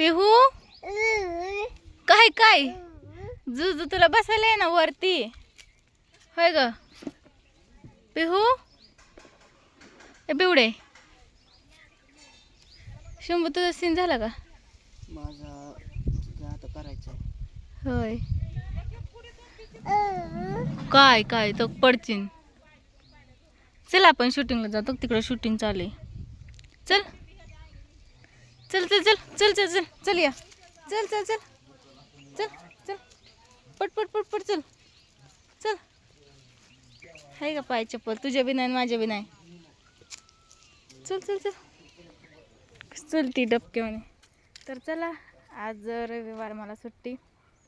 पिहू? काय काय जुजू तुला बसायला आहे ना वरती. होय ग. पिहू? ए पिवडे शंभू तुझा सीन झाला का? माझा आता करायचं होय. काय काय? तो पडचिन. चल आपण शूटिंगला जातो. तिकडे शूटिंग चालू आहे. चल. चल चल चल चल चल चल चल या. चल चल चल. चल चल. पट पट पट पट चल. चल. आहे का पाय चप्पल. तुझ्या बी नाही माझ्या बी नाही. चल चल चल. चल ती डबके म्हणे. तर चला आज रविवार मला सुट्टी.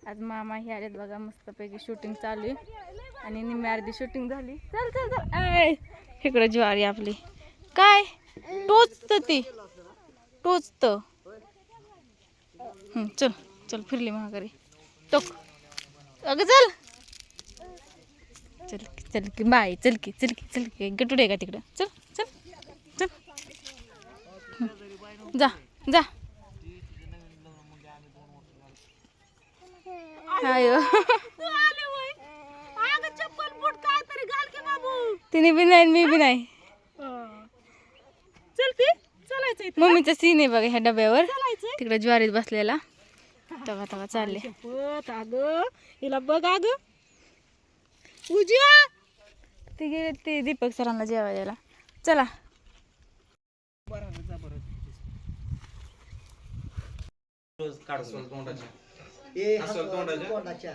आज मामा हे आलेत बघा मस्तपैकी शूटिंग चालू आहे. आणि निम्मी अर्धी शूटिंग झाली. चल चल चल. इकडं ज्वारी आपली. काय? टोचत ती. टोचत चल चल फिरली महागारी टोक. अगं चल. चल की, चल की बाय चल की चल की चल की. गटुडे का तिकडं? चल चल चल. जा जा. आयो तिने बी नाही मी बी नाही. चलते मम्मीचा सीन आहे बघा ह्या डब्यावर. तिकडे ज्वारीत बसलेला. तवा तवा चालले. अगं. हिला बघ अगं. उज्या ते गेले ते दीपक सरांना जेवायला. चला. ए तोंडाच्या.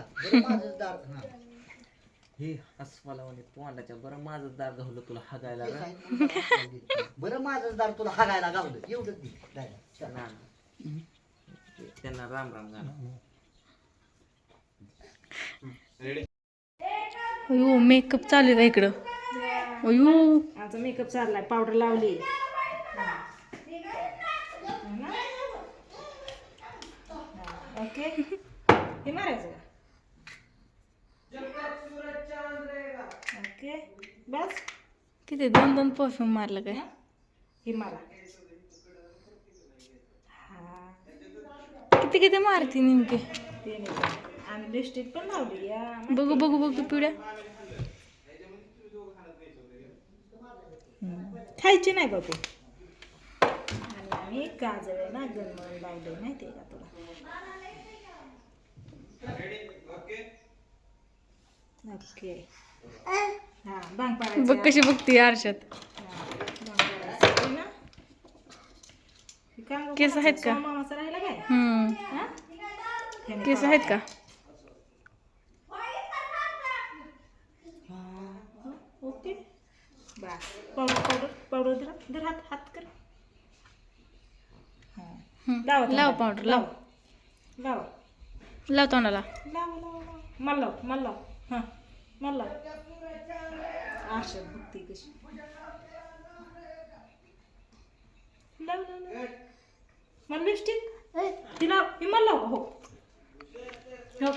हा. हे असं मला म्हणे तोंडाच्या बरं माझं दार घावलं तुला हागायला. सांगितलं. बरं माझं दार तुला हागायला गावलं एवढंच दे जायला. चल. ना. त्यांना राम राम गाणं अयो मेकअप चालू आहे का इकडं अयो आमचा मेकअप चाललाय पावडर लावली ओके हे मारायचं का ओके बस तिथे दोन दोन परफ्यूम मारलं काय? हे? मारा. किती किती मारती नेमके? ते नाही. आणि लिपस्टिक पण लावली बघू बघू बघू पिवड्या खायची नाही बाबू. आणि आम्ही गाजर आहे ना गणमन लावले माहिती आहे का तुला? ओके हा बघ कशी बघती आरशात. केस आहेत का? हम्म. हा? केस आहेत का? ओके. बा पावडर पावडर पावडर धरा धर हात हात कर. हा. लावा लाव. पावडर लाव. लावा. लाव तोंडाला. लावा लावा लावा. मला लाव मला लाव. हां. मला. आशा भक्ती कशी? लाव मला लिपस्टिक तिला मला लाव. हो. हो.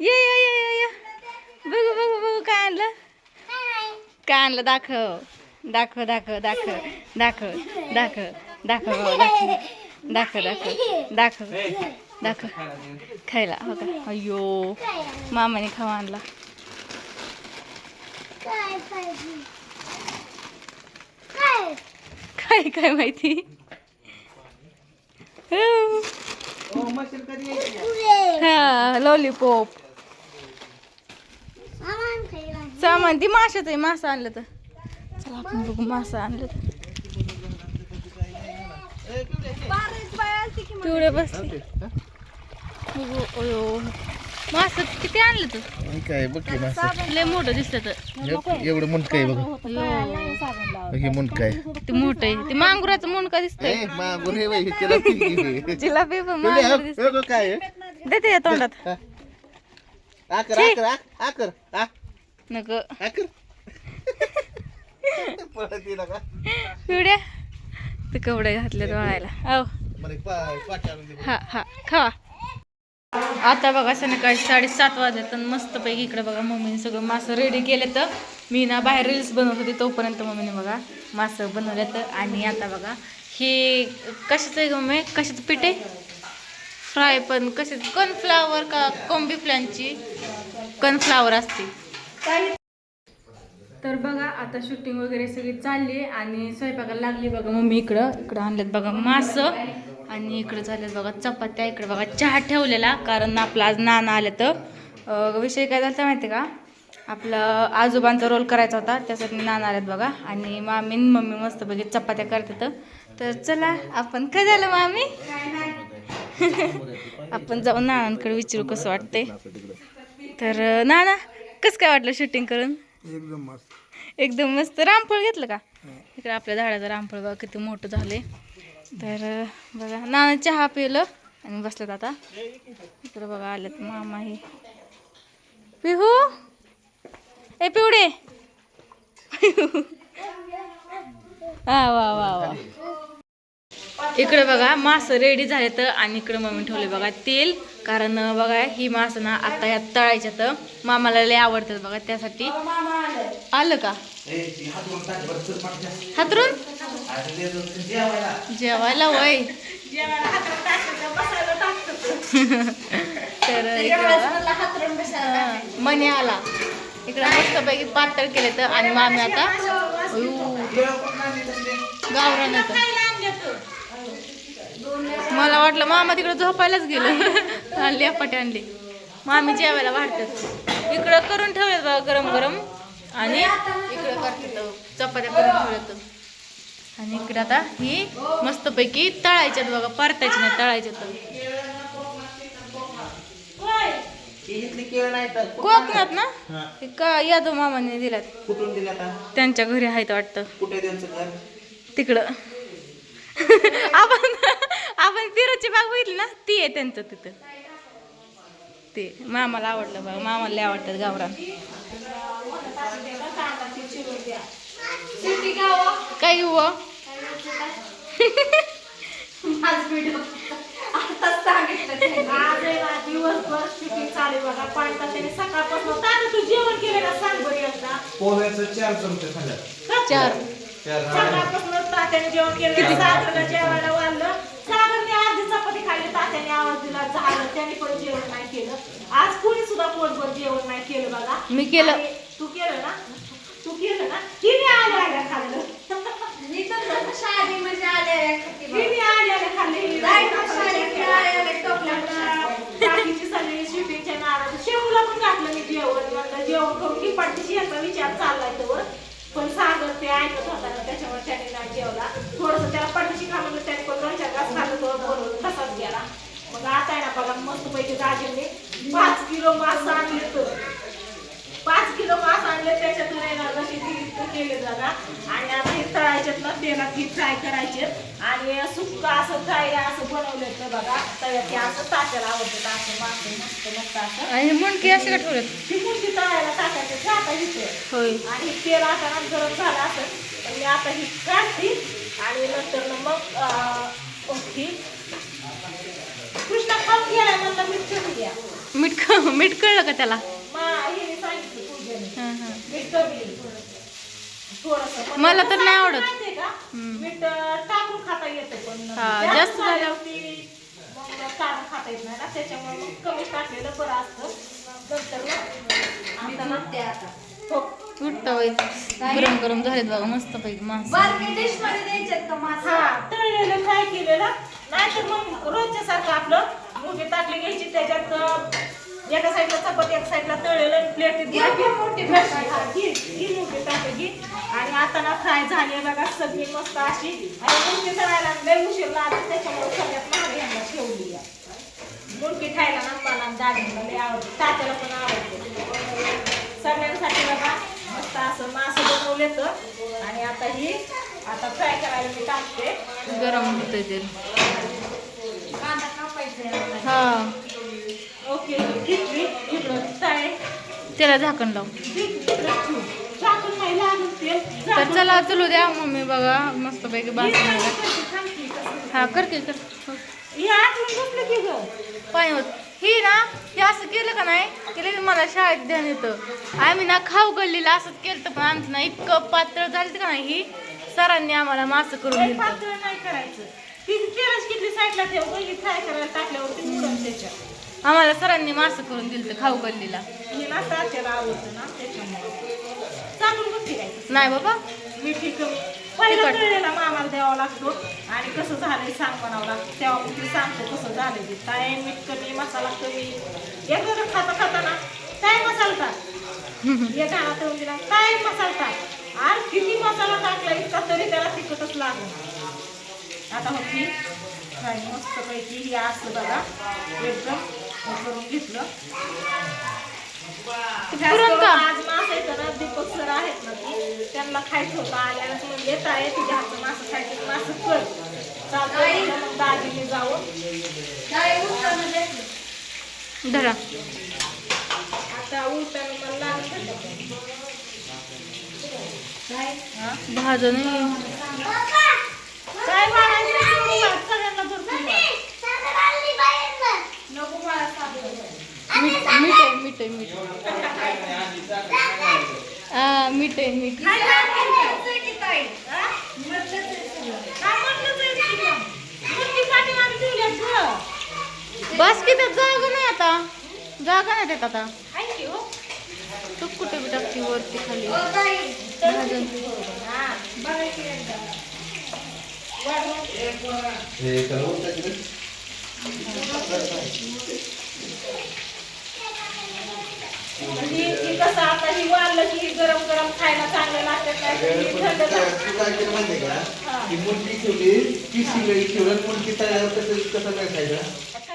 ये ये ये ये ये. बघू बघू बघू काय आणलं? काय आणलं? दाखव दाखव. दाखव दाखव दाखव. दाखव दाखव दाखव. दाखव दाखव. दाखव. दाखव. खायला हो का? अयो मामाने खावा आणला. काय काय माहिती? हो. हा लॉलीपॉप सामान ती माशाच आहे मासा आणलं तर. चला आपण बघू मासा आणलं तर. पिवळे बसले. अयो. मासा किती आणलं तर काय बघ की मासा. लय मोठं दिसत एवढं मुंडक आहे बघ. हे मुंडक आहे. ते मोठं आहे. ते मांगुराचं मुंडका दिसतंय. ए मागून हे बाई. जिलाबी काय? देते या तोंडात. आकर नको. पिवड्या. ते कपडे घातले वळायला अहो हा हा खावा. आता बघा संध्याकाळी साडेसात वाजत तर मस्तपैकी इकडे बघा मम्मीने सगळं मासं रेडी केलं तर मी ना बाहेर रील्स बनवत होती तोपर्यंत मम्मीने बघा मासं बनवल्यात. आणि आता बघा हे कशाचं आहे मम्मी? कशाचं पीठ आहे? फ्राय पण कसे कॉर्नफ्लावर का कोंबी फ्लॅनची कॉर्नफ्लावर असते. तर बघा आता शूटिंग वगैरे सगळी चालली आहे आणि स्वयंपाकाला लागली बघा मम्मी इकडं. इकडं आणलेत बघा मासं आणि इकडं झाल्यात बघा चपात्या. इकडं बघा चहा ठेवलेला कारण आपला आज नाना आलं तर. विषय काय झाला माहिती का? आपलं आजोबांचा रोल करायचा होता त्यासाठी नाना आल्यात बघा. आणि मामी मम्मी मस्त बघित चपात्या करतात तर. चला आपण काय झालं मामी? आपण जाऊन नानांकडे विचारू कसं वाटतंय. तर नाना कसं काय वाटलं शूटिंग करून? एकदम मस्त. एकदम मस्त. रामफळ घेतलं का? इकडे आपल्या झाडाचं रामफळ बघा किती मोठं झालंय. तर बघा नाना चहा पिलं आणि बसलेत आता. इकडे बघा आलेत मामा हे. पिहू? ए पिवडे. हा वा. इकडे बघा मासं रेडी झाले तर आणि इकडे मम्मी ठेवले बघा तेल. कारण बघा ही मासं ना आता यात तळायच्या तर मामाला लय आवडतात बघा त्यासाठी. आलं का? हातरून? जेवायला वय. तर इकडं बघा. आला. इकडं मस्तपैकी पातळ केले तर आणि मामी आता. गावरान येतं. मला वाटलं मामा तिकडे झोपायलाच गेलो. आणली अपाटे आणली. मामी जेवायला वाढतात. इकडं करून ठेवलेत बघा गरम गरम. आणि इकडं करतात चपात्या करून ठेवल्यात आणि इकडे आता ही मस्तपैकी तळायच्यात बघा परतायची नाही तळायच्यात कोकणात ना? का यादव मामाने दिल्यात. त्यांच्या घरी आहेत वाटतं. कुठे त्यांचं घर? तिकडं. आपण आपण पिरूची बाग बघितली ना? ती आहे त्यांचं तिथं. ते मामाला आवडलं बघा मामाला लय आवडतात गावरान. काय हो? आज आहे ना दिवसभर शूटिंग चालू आहे बघा. पाडता त्याने सकाळपासून. तात्या तू जेवण केलं ना सांग बरं एकदा. पोह्याचं चार चमचे खाल्ल्या चार. सकाळपासून तात्याने जेवण केलं जेवायला वाढलं. खाल्ली तात्याने आवाज दिला झालं त्याने पण जेवण नाही केलं आज कोणी सुद्धा पोटभर जेवण नाही केलं बघा मी केलं. आणि तू केलं ना तू केलं ना तिने आल्या आल्या खाल्लं तिने आल्या आल्या खाल्ले बाकीची सगळी शेवला पण घातलं मी जेवण म्हणलं जेवण करून की पाठीशी याचा विचार चाललाय तर पण सागर ते ऐकत होता ना त्याच्यामुळे त्याने नाही जेवला थोडस त्याला पाठीशी खा म्हणलं त्याने पण दोन चार घास खाल्लं तो तसाच गेला मग आता आहे ना बघा मस्त पैकी दाजीने पाच किलो मास आणले तर. पाच किलो मास आणले त्याच्यातून आहे ना जशी ती केले जागा. आणि आता हे तळायच्यात ना तेलात ही फ्राय करायचे आणि सुक्का असं फ्राय असं बनवलं तर बघा तव्यात ते असं तात्याला आवडतं असं मासे मस्त मस्त असं. आणि मुंडकी असे का ठेवलेत ती मुठी तळायला टाकायचं इथे होय. आणि तेल आता गरम झालं तर मी आता ही काढते. आणि नंतर ना मग अं, ही कृष्णा खाऊन गेला म्हणलं मी ठेवून द्या मीठ क- कळलं का त्याला? हा, हा. मला तर नाही आवडत. का? मीठ टाकून खाता येतं पण हा, जास्त झाल्यावरती मग खाता येत नाही ना त्याच्यामुळे मग कमी टाकलेलं बरं असतं. नंतर मग आता हो. उठतं गरम गरम झालेत बघा मस्त पैकी मास. हा तळलेलं फ्राय केलेलं. नाहीतर मग रोजच्या सारखं आपलं मोठी ताटली घ्यायची त्याच्यात एका साईडला चपाती एका साईडला तळलेलं प्लेट मोठी ही मोठी आणि आता ना फ्राय झाली बघा सगळी मस्त अशी. आणि मुलगी तळायला लय उशीर लागत त्याच्यामुळे सगळ्यात महाग ह्यांना ठेवली आहे. मुलगी खायला ना मला दादीला लय आवडते तात्याला पण आवडते. सगळ्यांसाठी बघा मस्त असं मासं बनवले तर आणि आता ही आता फ्राय करायला मी टाकते. गरम होतंय तेल हा. त्याला झाकण लाव. तर चला चलू द्या मम्मी बघा मस्त पैकी भाजून हा कर की कर. हे पाय होत. ही ना हे असं केलं का नाही की लगेच मला शाळेत ध्यान येतं. आम्ही ना खाऊ गल्लीला असंच केलं पण आमचं ना इतकं पातळ झालं का नाही ही सरांनी आम्हाला मासं करून पातळ नाही करायचं. ती तेलाच किती साईडला ठेव गंजी फ्राय करायला टाकल्यावर ती मुडन त्याच्यात आम्हाला सरांनी मासं करून दिलं खाऊ गल्लीला. हे ना तात्याला आवडतं ना त्याच्यामुळे. बघ फिरायचं नाही बाबा. मिठी कमी पहिला तिखट. कळलेला मामाला द्यावा लागतो. आणि कसं झालंय सांग म्हणावं लागतं. तेव्हा मग ती सांगतो कसं झालंय ते. मीठ कमी मसाला कमी. एकदा तर खाता खाता ना काय मसाला टाक एक आणा तळून दिला काय मसाला टाक आणि किती मसाला टाकला इतका तरी त्याला तिखटच लागणार आता होती मस्त पैकी ही असं बघा एकदम करून घेतलं? आज मास येतं ना दीपक सर आहेत ना ती. त्यांना खायचं होतं म्हणजे येत आहे तुझ्या हातचं मासं खायचं मासं कर. मग दाजीने जाऊन धरा. आता उलटानं मला लागलं? भाजून काय वाढायचं तेवढं वाढ, सगळ्यांना भरपूर वाढ. नको मला सांगतो मीठ मीठ आहे मीठ आहे मीठ आहे मीठ? हा? बस की जागा नाही आता जागा नाही त्यात आता हो? तू कुठे बी टाकते वरती खाली भाजून हा, बघा की एकदा. वाढवून. ही ही कसं आता ही वाढलं की गरम गरम खायला चांगलं लागतं काय तर ही थंड लागतं. मुलगी ठेवली ती शिगडी ठेवलं मुलगी तळ्यावर कसं कसं काय खायचं?